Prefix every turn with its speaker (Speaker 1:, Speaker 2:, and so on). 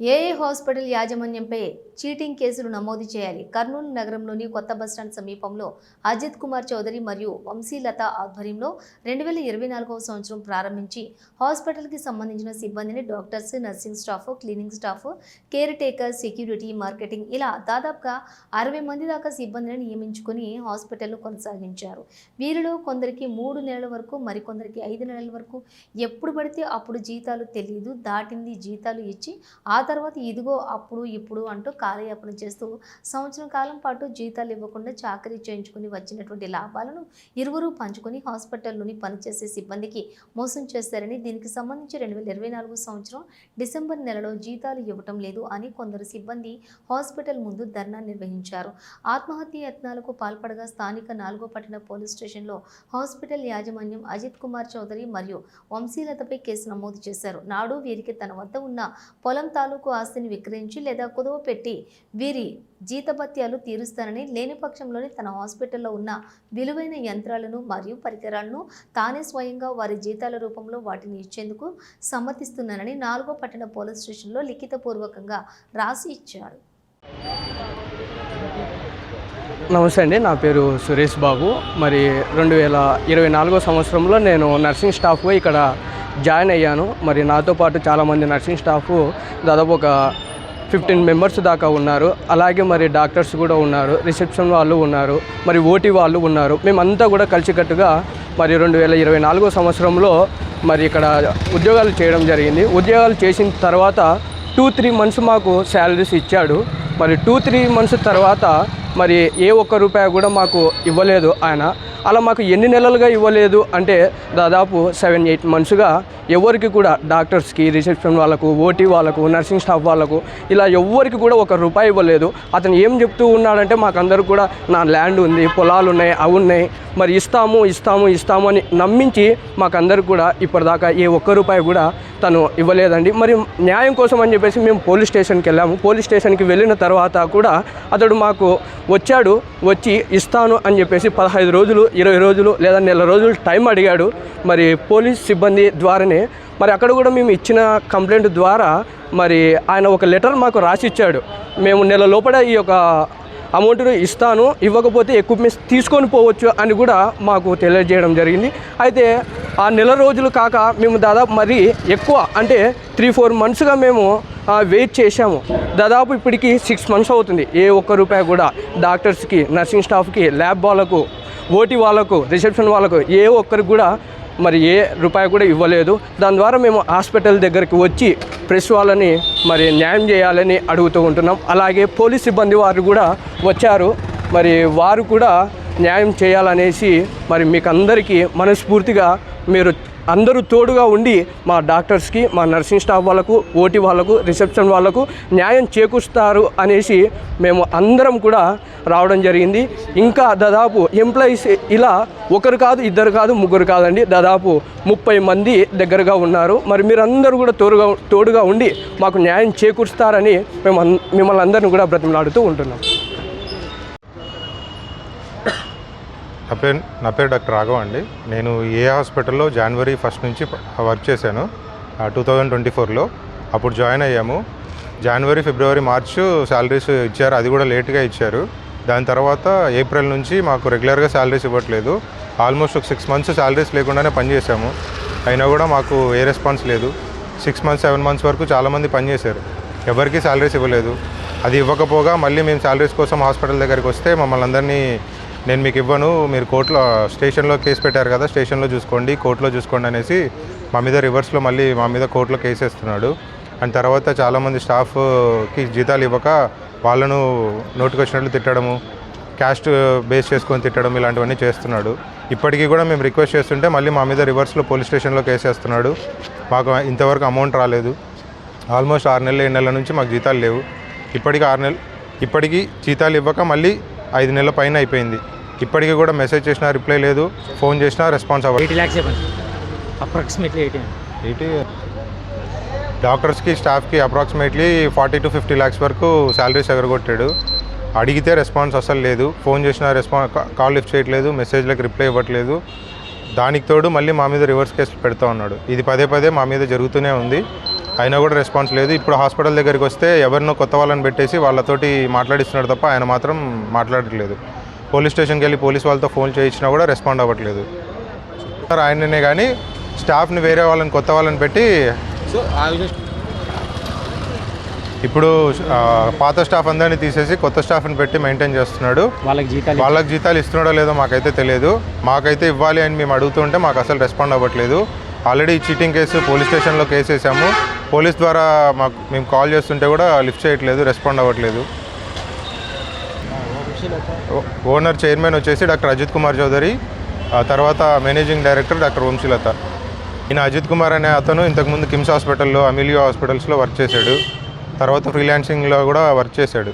Speaker 1: ఏఏ హాస్పిటల్ యాజమాన్యంపై చీటింగ్ కేసులు నమోదు చేయాలి? కర్నూలు నగరంలోని కొత్త బస్టాండ్ సమీపంలో అజిత్ కుమార్ చౌదరి మరియు వంశీలత ఆధ్వర్యంలో రెండు వేల ఇరవై నాలుగవ సంవత్సరం ప్రారంభించి హాస్పిటల్కి సంబంధించిన సిబ్బందిని doctors nursing staff cleaning staff caretaker security marketing ఇలా దాదాపుగా అరవై మంది దాకా సిబ్బందిని నియమించుకొని హాస్పిటల్ను కొనసాగించారు. వీరిలో కొందరికి మూడు నెలల వరకు మరికొందరికి ఐదు నెలల వరకు ఎప్పుడు పడితే అప్పుడు జీతాలు తెలియదు దాటింది జీతాలు ఇచ్చి ఆ తర్వాత ఇదిగో అప్పుడు ఇప్పుడు అంటూ కాలయాపన చేస్తూ సంవత్సరం కాలం పాటు జీతాలు ఇవ్వకుండా చాకరీ చేయించుకుని వచ్చినటువంటి లాభాలను ఇరువురు పంచుకొని హాస్పిటల్లోని పనిచేసే సిబ్బందికి మోసం చేశారని దీనికి సంబంధించి రెండు వేల ఇరవై నాలుగు సంవత్సరం డిసెంబర్ నెలలో జీతాలు ఇవ్వటం లేదు అని కొందరు సిబ్బంది హాస్పిటల్ ముందు ధర్నా నిర్వహించారు. ఆత్మహత్య యత్నాలకు పాల్పడగా స్థానిక నాలుగో పట్టణ పోలీస్ స్టేషన్లో హాస్పిటల్ యాజమాన్యం అజిత్ కుమార్ చౌదరి మరియు వంశీలతపై కేసు నమోదు చేశారు. నాడు వీరికి తన వద్ద ఉన్న పొలం తాలూ తాలూకు ఆస్తిని విక్రయించి లేదా కుదువ పెట్టి వీరి జీతభత్యాలు తీరుస్తానని లేని పక్షంలోనే తన హాస్పిటల్లో ఉన్న విలువైన యంత్రాలను మరియు పరికరాలను తానే స్వయంగా వారి జీతాల రూపంలో వాటిని ఇచ్చేందుకు సమ్మతిస్తున్నానని నాలుగో పట్టణ పోలీస్ స్టేషన్లో లిఖితపూర్వకంగా రాసి ఇచ్చాడు
Speaker 2: నమస్తే అండి నా పేరు సురేష్ బాబు. మరి రెండు వేల ఇరవై నాలుగో సంవత్సరంలో నేను నర్సింగ్ స్టాఫ్గా ఇక్కడ జాయిన్ అయ్యాను. మరి నాతో పాటు చాలామంది నర్సింగ్ స్టాఫ్ దాదాపు ఒక ఫిఫ్టీన్ మెంబర్స్ దాకా ఉన్నారు. అలాగే మరి డాక్టర్స్ కూడా ఉన్నారు. రిసెప్షన్ వాళ్ళు ఉన్నారు. మరి ఓటీ వాళ్ళు ఉన్నారు. మేమంతా కూడా కలిసికట్టుగా మరి రెండు వేల ఇరవై నాలుగో సంవత్సరంలో మరి ఇక్కడ ఉద్యోగాలు చేయడం జరిగింది. ఉద్యోగాలు చేసిన తర్వాత టూ త్రీ మంత్స్ మాకు శాలరీస్ ఇచ్చాడు. మరి టూ త్రీ మంత్స్ తర్వాత మరి ఏ ఒక్క రూపాయి కూడా మాకు ఇవ్వలేదు ఆయన. అలా మాకు ఎన్ని నెలలుగా ఇవ్వలేదు అంటే దాదాపు సెవెన్ ఎయిట్ మంత్స్గా ఎవరికి కూడా డాక్టర్స్కి రిసెప్షన్ వాళ్ళకు ఓటీ వాళ్ళకు నర్సింగ్ స్టాఫ్ వాళ్ళకు ఇలా ఎవ్వరికి కూడా ఒక రూపాయి ఇవ్వలేదు. అతను ఏం చెప్తూ ఉన్నాడంటే మాకందరూ కూడా నా ల్యాండ్ ఉంది పొలాలు ఉన్నాయి అవి ఉన్నాయి. మరి ఇస్తాము ఇస్తాము ఇస్తాము అని నమ్మించి మాకందరూ కూడా ఇప్పటిదాకా ఏ ఒక్క రూపాయి కూడా తను ఇవ్వలేదండి. మరి న్యాయం కోసం అని చెప్పేసి మేము పోలీస్ స్టేషన్కి వెళ్ళాము. పోలీస్ స్టేషన్కి వెళ్ళిన తర్వాత కూడా అతడు మాకు వచ్చాడు వచ్చి ఇస్తాను అని చెప్పేసి పదహైదు రోజులు ఇరవై రోజులు లేదా నెల రోజులు టైం అడిగాడు. మరి పోలీస్ సిబ్బంది ద్వారానే మరి అక్కడ కూడా మేము ఇచ్చిన కంప్లైంట్ ద్వారా మరి ఆయన ఒక లెటర్ మాకు రాసి ఇచ్చాడు. మేము నెల లోపల ఈ యొక్క అమౌంట్ను ఇస్తాను ఇవ్వకపోతే ఎక్విప్మెంట్స్ తీసుకొని పోవచ్చు అని కూడా మాకు తెలియజేయడం జరిగింది. అయితే ఆ నెల రోజులు కాక మేము దాదాపు మరి ఎక్కువ అంటే త్రీ ఫోర్ మంత్స్గా మేము వెయిట్ చేశాము. దాదాపు ఇప్పటికి సిక్స్ మంత్స్ అవుతుంది. ఏ ఒక్క రూపాయి కూడా డాక్టర్స్కి నర్సింగ్ స్టాఫ్కి ల్యాబ్ వాళ్ళకు ఓటీ వాళ్ళకు రిసెప్షన్ వాళ్ళకు ఏ ఒక్కరికి కూడా మరి ఏ రూపాయి కూడా ఇవ్వలేదు. దాని ద్వారా మేము హాస్పిటల్ దగ్గరికి వచ్చి ప్రెస్ వాళ్ళని మరి న్యాయం చేయాలని అడుగుతూ ఉంటున్నాం. అలాగే పోలీస్ సిబ్బంది వారు కూడా వచ్చారు. మరి వారు కూడా న్యాయం చేయాలనేసి మరి మీకు అందరికీ మనస్ఫూర్తిగా మీరు అందరూ తోడుగా ఉండి మా డాక్టర్స్కి మా నర్సింగ్ స్టాఫ్ వాళ్ళకు ఓటీ వాళ్ళకు రిసెప్షన్ వాళ్ళకు న్యాయం చేకూరుస్తారు అనేసి మేము అందరం కూడా రావడం జరిగింది. ఇంకా దాదాపు ఎంప్లాయీస్ ఇలా ఒకరు కాదు ఇద్దరు కాదు ముగ్గురు కాదండి. దాదాపు ముప్పై మంది దగ్గరగా ఉన్నారు. మరి మీరందరూ కూడా తోడుగా తోడుగా ఉండి మాకు న్యాయం చేకూరుస్తారని మేము మిమ్మల్ని అందరిని కూడా బ్రతిమలాడుతూ ఉంటున్నాం.
Speaker 3: నా పేరు నా పేరు డాక్టర్ రాఘవ అండి. నేను ఏ హాస్పిటల్లో జనవరి ఫస్ట్ నుంచి వర్క్ చేశాను టూ థౌజండ్ ట్వంటీ ఫోర్లో. అప్పుడు జాయిన్ అయ్యాము. జనవరి ఫిబ్రవరి మార్చ్ శాలరీస్ ఇచ్చారు అది కూడా లేట్గా ఇచ్చారు. దాని తర్వాత ఏప్రిల్ నుంచి మాకు రెగ్యులర్గా శాలరీస్ ఇవ్వట్లేదు. ఆల్మోస్ట్ ఒక సిక్స్ మంత్స్ శాలరీస్ లేకుండానే పనిచేసాము అయినా కూడా మాకు ఏ రెస్పాన్స్ లేదు. సిక్స్ మంత్స్ సెవెన్ మంత్స్ వరకు చాలామంది పనిచేశారు ఎవరికీ శాలరీస్ ఇవ్వలేదు. అది ఇవ్వకపోగా మళ్ళీ మేము శాలరీస్ కోసం హాస్పిటల్ దగ్గరికి వస్తే మమ్మల్ని అందరినీ నేను మీకు ఇవ్వను మీరు కోర్టులో స్టేషన్లో కేసు పెట్టారు కదా స్టేషన్లో చూసుకోండి కోర్టులో చూసుకోండి అనేసి మా మీద రివర్స్లో మళ్ళీ మా మీద కోర్టులో కేసు వేస్తున్నాడు. అండ్ తర్వాత చాలామంది స్టాఫ్కి జీతాలు ఇవ్వక వాళ్ళను నోటికి వచ్చినట్లు తిట్టడము క్యాస్ట్ బేస్ చేసుకొని తిట్టడం ఇలాంటివన్నీ చేస్తున్నాడు. ఇప్పటికీ కూడా మేము రిక్వెస్ట్ చేస్తుంటే మళ్ళీ మా మీద రివర్స్లో పోలీస్ స్టేషన్లో కేసేస్తున్నాడు మాకు ఇంతవరకు అమౌంట్ రాలేదు. ఆల్మోస్ట్ ఆరు నెలలు ఏడు నెలల నుంచి మాకు జీతాలు లేవు. ఇప్పటికీ ఆరు నెలలు ఇప్పటికీ జీతాలు ఇవ్వక మళ్ళీ ఐదు నెలల పైన అయిపోయింది. ఇప్పటికీ కూడా మెసేజ్ చేసినా రిప్లై లేదు ఫోన్ చేసినా రెస్పాన్స్ అవ్వదు
Speaker 4: ఎయిటీ ల్యాక్స్ చెప్పండి. Approximately eighty.
Speaker 3: ఏంటి డాక్టర్స్కి స్టాఫ్కి approximately forty to fifty lakhs వరకు శాలరీస్ ఎగరగొట్టాడు అడిగితే రెస్పాన్స్ అసలు లేదు ఫోన్ చేసినా రెస్పాన్స్ కాల్ లిఫ్ట్ చేయట్లేదు మెసేజ్లకు రిప్లై ఇవ్వట్లేదు. దానికి తోడు మళ్ళీ మా మీద రివర్స్ కేసులు పెడతా ఉన్నాడు. ఇది పదే పదే మా మీద జరుగుతూనే ఉంది. అయినా కూడా రెస్పాన్స్ లేదు. ఇప్పుడు హాస్పిటల్ దగ్గరికి వస్తే ఎవరినో కొత్త వాళ్ళని పెట్టేసి వాళ్ళతోటి మాట్లాడిస్తున్నాడు తప్ప ఆయన మాత్రం మాట్లాడట్లేదు. పోలీస్ స్టేషన్కి వెళ్ళి పోలీస్ వాళ్ళతో ఫోన్ చేయించినా కూడా రెస్పాండ్ అవ్వట్లేదు. సార్ ఆయననే కానీ స్టాఫ్ని వేరే వాళ్ళని కొత్త వాళ్ళని పెట్టి ఇప్పుడు పాత స్టాఫ్ అందరినీ తీసేసి కొత్త స్టాఫ్ని పెట్టి మెయింటైన్ చేస్తున్నాడు.
Speaker 4: వాళ్ళకి జీతాలు
Speaker 3: వాళ్ళకి జీతాలు ఇస్తున్నాడో లేదో మాకైతే తెలియదు. మాకైతే ఇవ్వాలి అని మేము అడుగుతుంటే మాకు అసలు రెస్పాండ్ అవ్వట్లేదు. ఆల్రెడీ చీటింగ్ కేసు పోలీస్ స్టేషన్లో కేసు వేసాము పోలీస్ ద్వారా మాకు మేము కాల్ చేస్తుంటే కూడా లిఫ్ట్ చేయట్లేదు రెస్పాండ్ అవ్వట్లేదు. ఓనర్ చైర్మన్ వచ్చేసి డాక్టర్ అజిత్ కుమార్ చౌదరి ఆ తర్వాత మేనేజింగ్ డైరెక్టర్ డాక్టర్ వంశీలత ఈయన అజిత్ కుమార్ అనే అతను ఇంతకుముందు కిమ్స్ హాస్పిటల్లో అమిలియో హాస్పిటల్స్లో వర్క్ చేశాడు. తర్వాత ఫ్రీలాన్సింగ్లో కూడా వర్క్ చేశాడు.